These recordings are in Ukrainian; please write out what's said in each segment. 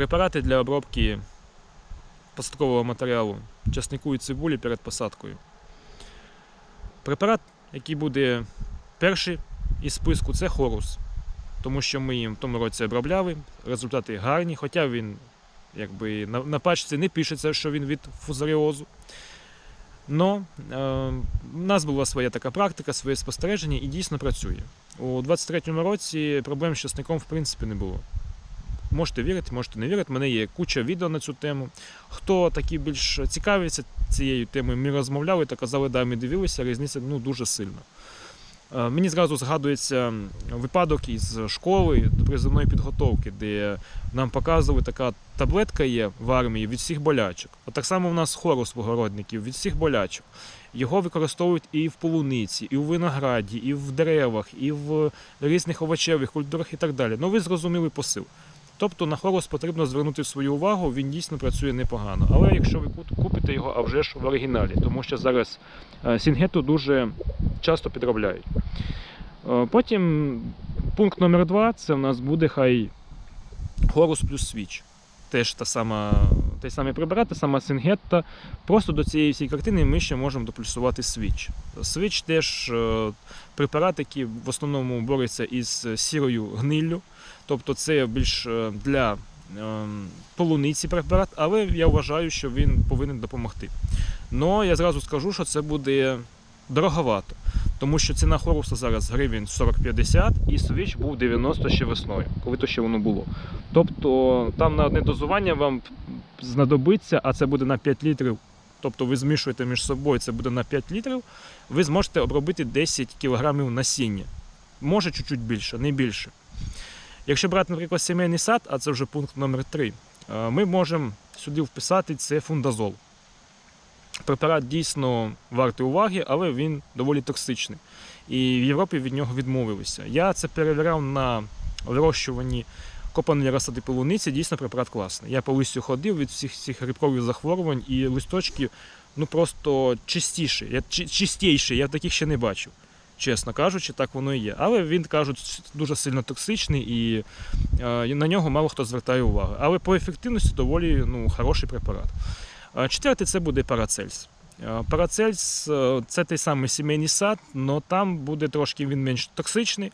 Препарати для обробки посадкового матеріалу часнику і цибулі перед посадкою. Препарат, який буде перший із списку, це хорус. Тому що ми їм в тому році обробляли, результати гарні, хоча він якби, на, на пачці не пишеться, що він від фузаріозу. Но е, у нас була своя така практика, своє спостереження і дійсно працює. У 23-му році проблем з часником в принципі не було. Можете вірити, можете не вірити. У мене є куча відео на цю тему. Хто такі більш цікавиться цією темою, ми розмовляли та казали, да, ми дивилися, різниця ну, дуже сильна. Е, Мені зразу згадується випадок із школи до призовної підготовки, де нам показували така таблетка є в армії від всіх болячок. От так само в нас хорус вогородників від всіх болячок. Його використовують і в полуниці, і в винограді, і в деревах, і в різних овочевих культурах і так далі. Ну ви зрозуміли посил. Тобто на хорус потрібно звернути свою увагу, він дійсно працює непогано. Але якщо ви купите його, а вже ж в оригіналі, тому що зараз сінгету дуже часто підробляють. Е, Потім пункт номер два це в нас буде хай хорус плюс свіч. Теж та сама, той самий препарат, та сама сингетта. Просто до цієї всієї картини ми ще можемо доплюсувати свіч. Свіч теж е, препарат, який в основному бореться із сірою гниллю. Тобто це більш е, для е, полуниці препарат, але я вважаю, що він повинен допомогти. Но я зразу скажу, що це буде дороговато, тому що ціна хоруса зараз гривень 40-50 і свіч був 90 ще весною, коли то ще воно було. Тобто там на одне дозування вам знадобиться, а це буде на 5 літрів. Тобто ви змішуєте між собою, це буде на 5 літрів, ви зможете обробити 10 кг насіння. Може чуть-чуть більше, не більше. Якщо брати, наприклад, сімейний сад, а це вже пункт номер 3, ми можемо сюди вписати це фундазол. Препарат дійсно вартий уваги, але він доволі токсичний. І в Європі від нього відмовилися. Я це перевіряв на вирощуванні копаної розсади полуниці, дійсно препарат класний. Я по листю ходив від всіх цих грибкових захворювань і листочки ну просто чистіші, я, чи- чистіші, я таких ще не бачив. Чесно кажучи, так воно і є. Але він кажуть, дуже сильно токсичний і е, на нього мало хто звертає увагу. Але по ефективності доволі ну, хороший препарат. Четвертий це буде парацельс. Е, Парацельс е, це той самий сімейний сад, але там буде трошки він менш токсичний.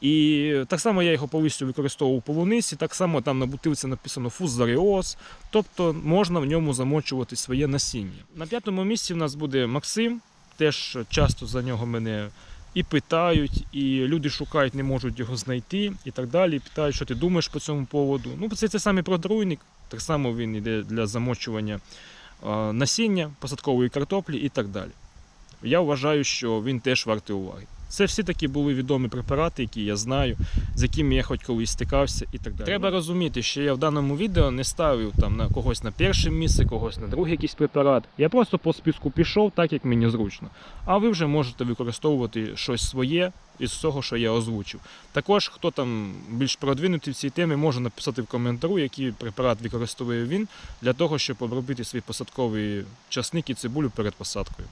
І так само я його повністю використовував у полуниці, так само там на бутилці написано фузаріоз, тобто можна в ньому замочувати своє насіння. На п'ятому місці в нас буде Максим. Теж часто за нього мене і питають, і люди шукають, не можуть його знайти і так далі. Питають, що ти думаєш по цьому поводу. Ну, це той самий протруйник, так само він йде для замочування насіння, посадкової картоплі і так далі. Я вважаю, що він теж вартий уваги. Це всі такі були відомі препарати, які я знаю, з якими я хоч колись стикався і так далі. Треба розуміти, що я в даному відео не ставив там на когось на перше місце, когось на другий якийсь препарат. Я просто по списку пішов так, як мені зручно. А ви вже можете використовувати щось своє із того, що я озвучив. Також, хто там більш продвинутий в цій темі, може написати в коментарі, який препарат використовує він для того, щоб обробити свій посадковий часник і цибулю перед посадкою.